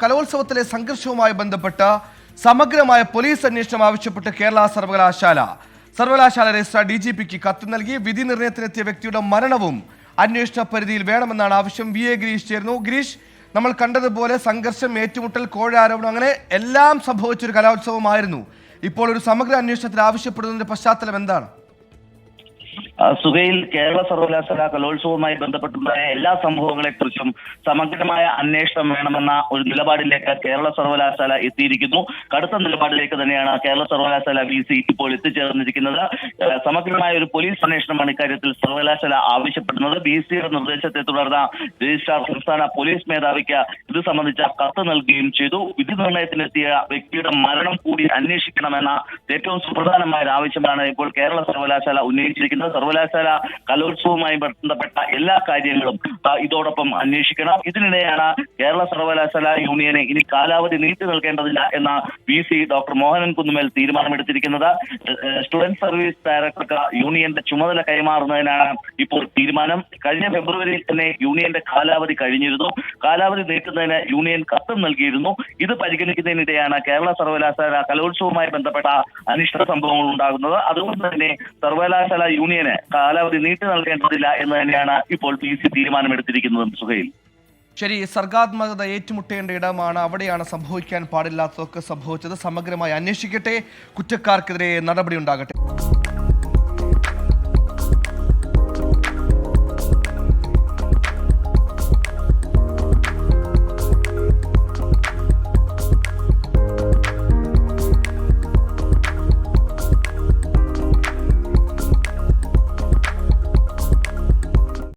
കലോത്സവത്തിലെ സംഘർഷവുമായി ബന്ധപ്പെട്ട് സമഗ്രമായ പോലീസ് അന്വേഷണം ആവശ്യപ്പെട്ട് കേരള സർവകലാശാല. സർവകലാശാല രജിസ്ട്രാർ ഡി ജി പിക്ക് കത്ത് നൽകി. വിധി നിർണയത്തിനെത്തിയ വ്യക്തിയുടെ മരണവും അന്വേഷണ പരിധിയിൽ വേണമെന്നാണ് ആവശ്യം. വി എ ഗിരീഷ് ചേർന്നു ഗിരീഷ് നമ്മൾ കണ്ടതുപോലെ സംഘർഷം ഏറ്റുമുട്ടൽ കോഴ ആരോപണം അങ്ങനെ എല്ലാം സംഭവിച്ചൊരു കലോത്സവമായിരുന്നു. ഇപ്പോൾ ഒരു സമഗ്ര അന്വേഷണത്തിൽ ആവശ്യപ്പെടുന്നതിന്റെ പശ്ചാത്തലം എന്താണ്? സുഹൈൽ കേരള സർവകലാശാല കലോത്സവവുമായി ബന്ധപ്പെട്ടുണ്ടായ എല്ലാ സംഭവങ്ങളെക്കുറിച്ചും സമഗ്രമായ അന്വേഷണം വേണമെന്ന ഒരു നിലപാടിലേക്ക് കേരള സർവകലാശാല എത്തിയിരിക്കുന്നു. കടുത്ത നിലപാടിലേക്ക് തന്നെയാണ് കേരള സർവകലാശാല വി സി ഇപ്പോൾ എത്തിച്ചേർന്നിരിക്കുന്നത്. സമഗ്രമായ ഒരു പോലീസ് അന്വേഷണമാണ് ഇക്കാര്യത്തിൽ സർവകലാശാല ആവശ്യപ്പെടുന്നത്. ബി സിയുടെ നിർദ്ദേശത്തെ തുടർന്ന് രജിസ്ട്രാർ സംസ്ഥാന പോലീസ് മേധാവിക്ക് ഇത് സംബന്ധിച്ച കത്ത് നൽകുകയും ചെയ്തു. വിധി നിർണയത്തിനെത്തിയ വ്യക്തിയുടെ മരണം കൂടി അന്വേഷിക്കണമെന്ന ഏറ്റവും സുപ്രധാനമായ ഒരു ആവശ്യമാണ് ഇപ്പോൾ കേരള സർവകലാശാല ഉന്നയിച്ചിരിക്കുന്നത്. സർവകലാശാല കലോത്സവവുമായി ബന്ധപ്പെട്ട എല്ലാ കാര്യങ്ങളും ഇതോടൊപ്പം അന്വേഷിക്കണം. ഇതിനിടെയാണ് കേരള സർവകലാശാല യൂണിയനെ ഇനി കാലാവധി നീട്ടി നൽകേണ്ടതില്ല എന്ന V C doctor Mohanan Kunnummal തീരുമാനമെടുത്തിരിക്കുന്നത്. Student service ഡയറക്ടർക്ക് യൂണിയന്റെ ചുമതല കൈമാറുന്നതിനാണ് ഇപ്പോൾ തീരുമാനം. കഴിഞ്ഞ ഫെബ്രുവരിയിൽ തന്നെ യൂണിയന്റെ കാലാവധി കഴിഞ്ഞിരുന്നു. കാലാവധി നീട്ടുന്നതിന് യൂണിയൻ കത്തും നൽകിയിരുന്നു. ഇത് പരിഗണിക്കുന്നതിനിടെയാണ് കേരള സർവകലാശാല കലോത്സവവുമായി ബന്ധപ്പെട്ട അനിഷ്ട സംഭവങ്ങൾ ഉണ്ടാകുന്നത്. അതുകൊണ്ട് തന്നെ സർവകലാശാല യൂണിയന് കാലാവധി നീട്ടി നൽകേണ്ടതില്ല എന്ന് തന്നെയാണ് ഇപ്പോൾ പി സി തീരുമാനമെടുത്തിരിക്കുന്നത് സുഹൈൽ. ശരി സർഗാത്മകത ഏറ്റുമുട്ടേണ്ട ഇടമാണ് അവിടെയാണ് സംഭവിക്കാൻ പാടില്ലാത്തതൊക്കെ സംഭവിച്ചത്. സമഗ്രമായി അന്വേഷിക്കട്ടെ കുറ്റക്കാർക്കെതിരെ നടപടി ഉണ്ടാകട്ടെ.